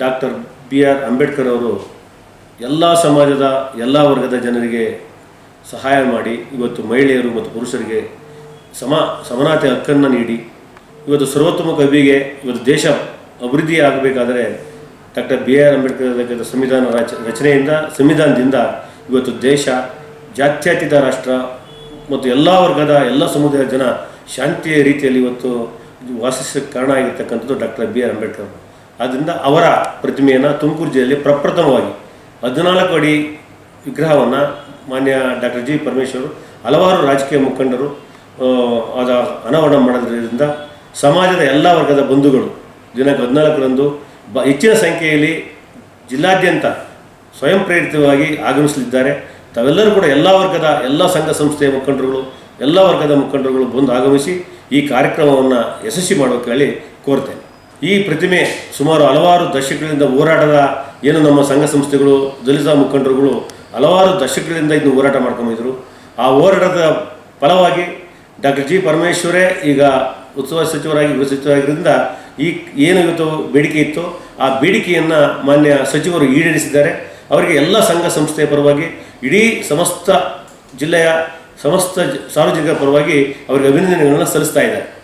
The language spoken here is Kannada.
ಡಾಕ್ಟರ್ ಬಿ ಆರ್ ಅಂಬೇಡ್ಕರ್ ಅವರು ಎಲ್ಲ ಸಮಾಜದ ಎಲ್ಲ ವರ್ಗದ ಜನರಿಗೆ ಸಹಾಯ ಮಾಡಿ ಇವತ್ತು ಮಹಿಳೆಯರು ಮತ್ತು ಪುರುಷರಿಗೆ ಸಮ ಸಮಾನತೆ ಹಕ್ಕನ್ನು ನೀಡಿ, ಇವತ್ತು ಸರ್ವೋತ್ತಮ ಕವಿಗೆ ಇವತ್ತು ದೇಶ ಅಭಿವೃದ್ಧಿ ಆಗಬೇಕಾದರೆ ಡಾಕ್ಟರ್ ಬಿ ಆರ್ ಅಂಬೇಡ್ಕರ್ ಸಂವಿಧಾನ ರಚ ರಚನೆಯಿಂದ, ಸಂವಿಧಾನದಿಂದ ಇವತ್ತು ದೇಶ ಜಾತ್ಯತೀತ ರಾಷ್ಟ್ರ ಮತ್ತು ಎಲ್ಲ ವರ್ಗದ ಎಲ್ಲ ಸಮುದಾಯದ ಜನ ಶಾಂತಿಯ ರೀತಿಯಲ್ಲಿ ಇವತ್ತು ವಾಸಿಸಕ್ಕೆ ಕಾರಣ ಆಗಿರ್ತಕ್ಕಂಥದ್ದು ಡಾಕ್ಟರ್ ಬಿ ಆರ್ ಅಂಬೇಡ್ಕರ್ ಆದ್ದರಿಂದ ಅವರ ಪ್ರತಿಮೆಯನ್ನು ತುಮಕೂರು ಜಿಲ್ಲೆಯಲ್ಲಿ ಪ್ರಪ್ರಥಮವಾಗಿ ಹದಿನಾಲ್ಕು ಅಡಿ ವಿಗ್ರಹವನ್ನು ಮಾನ್ಯ ಡಾಕ್ಟರ್ ಜಿ ಪರಮೇಶ್ವರ್ ಹಲವಾರು ರಾಜಕೀಯ ಮುಖಂಡರು ಅದ ಅನಾವರಣ ಮಾಡೋದ್ರಿಂದ ಸಮಾಜದ ಎಲ್ಲ ವರ್ಗದ ಬಂಧುಗಳು ದಿನಾಂಕ ಹದಿನಾಲ್ಕರಂದು ಬ, ಹೆಚ್ಚಿನ ಸಂಖ್ಯೆಯಲ್ಲಿ ಜಿಲ್ಲಾದ್ಯಂತ ಸ್ವಯಂ ಪ್ರೇರಿತವಾಗಿ ಆಗಮಿಸಲಿದ್ದಾರೆ. ತಾವೆಲ್ಲರೂ ಕೂಡ ಎಲ್ಲ ವರ್ಗದ ಎಲ್ಲ ಸಂಘ ಸಂಸ್ಥೆಯ ಮುಖಂಡರುಗಳು, ಎಲ್ಲ ವರ್ಗದ ಮುಖಂಡರುಗಳು ಬಂದು ಆಗಮಿಸಿ ಈ ಕಾರ್ಯಕ್ರಮವನ್ನು ಯಶಸ್ವಿ ಮಾಡೋಕೆ ಹೇಳಿ ಕೋರ್ತೇನೆ. ಈ ಪ್ರತಿಮೆ ಸುಮಾರು ಹಲವಾರು ದಶಕಗಳಿಂದ ಹೋರಾಟದ ಏನು ನಮ್ಮ ಸಂಘ ಸಂಸ್ಥೆಗಳು, ದಲಿತ ಮುಖಂಡರುಗಳು ಹಲವಾರು ದಶಕಗಳಿಂದ ಇದನ್ನು ಹೋರಾಟ ಮಾಡ್ಕೊಂಡಿದ್ರು ಆ ಹೋರಾಟದ ಫಲವಾಗಿ ಡಾಕ್ಟರ್ ಜಿ ಪರಮೇಶ್ವರೇ ಈಗ ಉತ್ಸವ ಸಚಿವರಾಗಿ, ಗೃಹ ಸಚಿವರಾಗಿದ್ದರಿಂದ ಈ ಏನು ಇವತ್ತು ಬೇಡಿಕೆ ಇತ್ತು ಆ ಬೇಡಿಕೆಯನ್ನು ಮಾನ್ಯ ಸಚಿವರು ಈಡೇರಿಸಿದ್ದಾರೆ. ಅವರಿಗೆ ಎಲ್ಲ ಸಂಘ ಸಂಸ್ಥೆಯ ಪರವಾಗಿ, ಇಡೀ ಸಮಸ್ತ ಜಿಲ್ಲೆಯ ಸಮಸ್ತ ಸಾರ್ವಜನಿಕರ ಪರವಾಗಿ ಅವರಿಗೆ ಅಭಿನಂದನೆಗಳನ್ನು ಸಲ್ಲಿಸ್ತಾ ಇದ್ದಾರೆ.